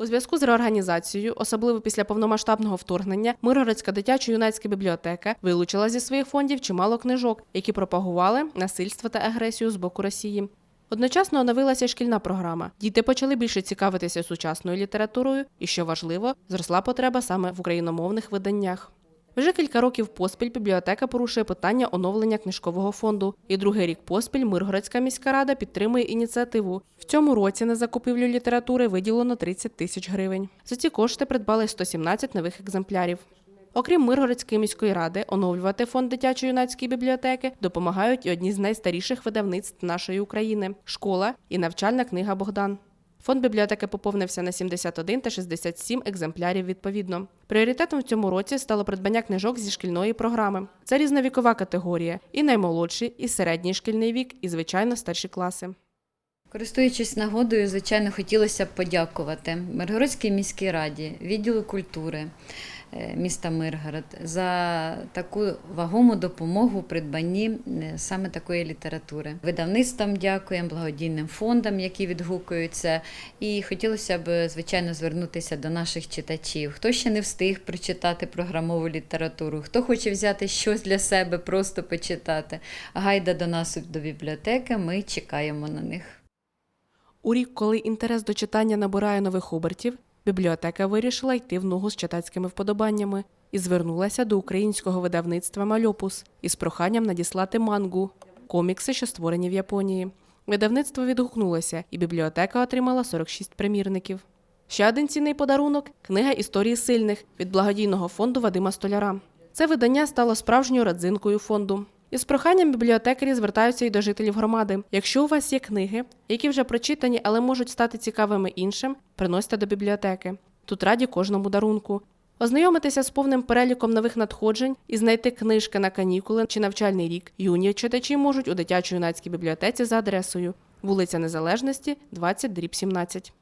У зв'язку з реорганізацією, особливо після повномасштабного вторгнення, Миргородська дитячо-юнацька бібліотека вилучила зі своїх фондів чимало книжок, які пропагували насильство та агресію з боку Росії. Одночасно оновилася шкільна програма. Діти почали більше цікавитися сучасною літературою, і що важливо, зросла потреба саме в україномовних виданнях. Вже кілька років поспіль бібліотека порушує питання оновлення книжкового фонду. І другий рік поспіль Миргородська міська рада підтримує ініціативу. В цьому році на закупівлю літератури виділено 30 тисяч гривень. За ці кошти придбали 117 нових екземплярів. Окрім Миргородської міської ради, оновлювати фонд дитячо-юнацької бібліотеки допомагають і одні з найстаріших видавництв нашої України школа і навчальна книга Богдан. Фонд бібліотеки поповнився на 71 та 67 екземплярів відповідно. Пріоритетом в цьому році стало придбання книжок зі шкільної програми. Це різновікова категорія: і наймолодший, і середній шкільний вік, і звичайно старші класи. Користуючись нагодою, звичайно, хотілося б подякувати Миргородській міській раді, відділу культури міста Миргород за таку вагому допомогу придбанні е, саме такої літератури. Видавництвам дякуємо, благодійним фондам, які відгукуються. І хотілося б, звичайно, звернутися до наших читачів. Хто ще не встиг прочитати програмову літературу, хто хоче взяти щось для себе, просто почитати. Гайда до нас до бібліотеки, ми чекаємо на них. У рік, коли інтерес до читання набирає нових обертів, бібліотека вирішила йти в ногу з читацькими вподобаннями і звернулася до українського видавництва Мальопус із проханням надіслати мангу комікси, що створені в Японії. Видавництво відгукнулося, і бібліотека отримала 46 примірників. Ще один цінний подарунок книга історії сильних від благодійного фонду Вадима Столяра. Це видання стало справжньою родзинкою фонду. Із проханням бібліотекарі звертаються і до жителів громади. Якщо у вас є книги, які вже прочитані, але можуть стати цікавими іншим, приносьте до бібліотеки. Тут раді кожному дарунку. Ознайомитися з повним переліком нових надходжень і знайти книжки на канікули чи навчальний рік юні читачі можуть у дитячо-юнацькій бібліотеці за адресою вулиця Незалежності, 20 дріб 17.